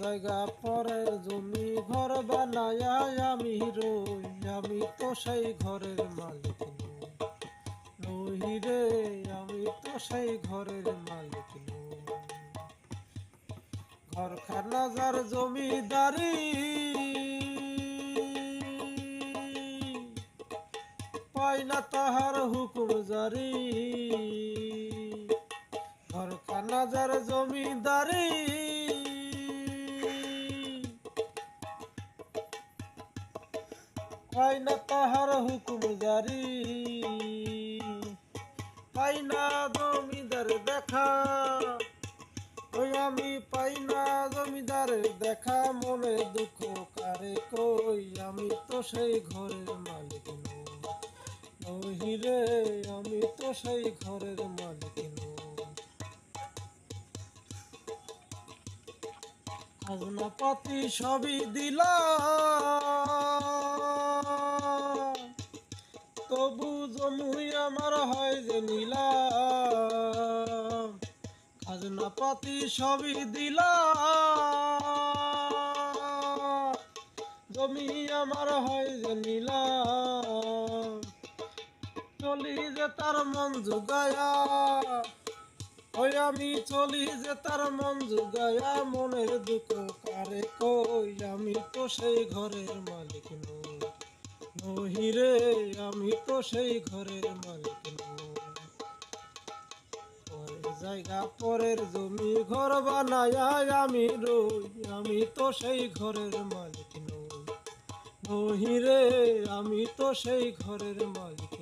জায়গা পরের জমি ঘর বানায়, আমি রই, আমি তো সেই ঘরের মালিক নই। রে, আমি তো সেই ঘরের মালিক নই ঘরখানা যার জমিদারি, পাই না তাহার হুকুম জারি ঘরখানা যার জমিদারি পাই না তাহার হুকুম জারি। পাই জমিদার দেখা, ওই আমি পাই না জমিদার দেখা। মনে দুঃখ কারে কই, আমি তো সেই ঘরের মালিক নই। রে, আমি তো সেই ঘরের মালিক খাজনা পাতি সবই দিলাম। জমুই আমার হয় যে নিলাম। খাজনা পাতি সবই দিলাম। জমি আমার হয় যে নিলাম। চলি যে তার মন জুগায়া ওই আমি চলি যে তার মন জুগায়া, মনের দুঃখ কারে কই? আমি তো সেই ঘরের মালিক নই। আমি তো সেই ঘরের মালিক নই। জায়গা, পরের জমি ঘর বানায় আমি রই, আমি তো সেই ঘরের মালিক নই। নহিরে আমি তো সেই ঘরের মালিক